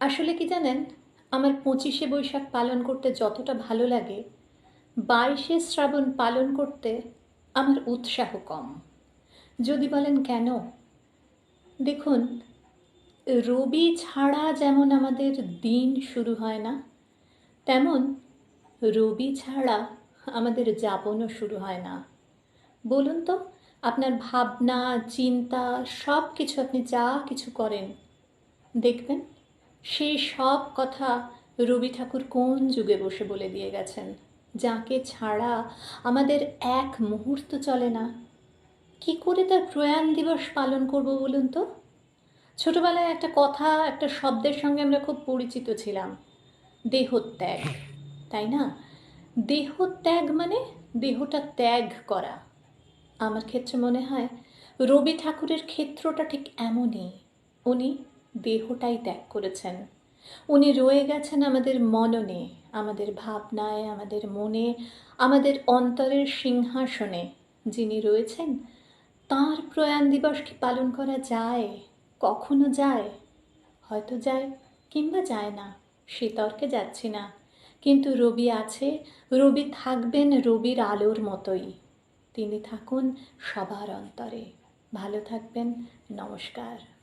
আসলে কি জানেন, আমার পঁচিশে বৈশাখ পালন করতে যতটা ভালো লাগে, বাইশে শ্রাবণ পালন করতে আমার উৎসাহ কম। যদি বলেন কেন? দেখুন, রবি ছাড়া যেমন আমাদের দিন শুরু হয় না, তেমন রবি ছাড়া আমাদের যাপনও শুরু হয় না। বলুন তো, আপনার ভাবনা, চিন্তা সব কিছু আপনি যা কিছু করেন, দেখবেন সেই সব কথা রবি ঠাকুর কোন যুগে বসে বলে দিয়ে গেছেন? যাকে ছাড়া আমাদের এক মুহূর্ত চলে না। কি করে তার প্রয়াণ দিবস পালন করব বলুন তো? ছোটবেলায় একটা কথা, একটা শব্দের সঙ্গে আমরা খুব পরিচিত ছিলাম। দেহত্যাগ, তাই না? দেহত্যাগ মানে দেহটা ত্যাগ করা। আমার ক্ষেত্রে মনে হয় রবি ঠাকুরের ক্ষেত্রটা ঠিক এমনই। উনি দেহটাই ত্যাগ করেছেন। উনি রয়ে গেছেন আমাদের মননে, আমাদের ভাবনায়, আমাদের মনে, আমাদের অন্তরের সিংহাসনে। যিনি রয়েছেন, তাঁর প্রয়াণ দিবস কি পালন করা যায়? কখনো যায়? হয়তো যায় কিংবা যায় না, সে তর্কে যাচ্ছি না। কিন্তু রবি আছে, রবি থাকবেন রবির আলোর মতোই। তিনি থাকুন সবার অন্তরে। ভালো থাকবেন, নমস্কার।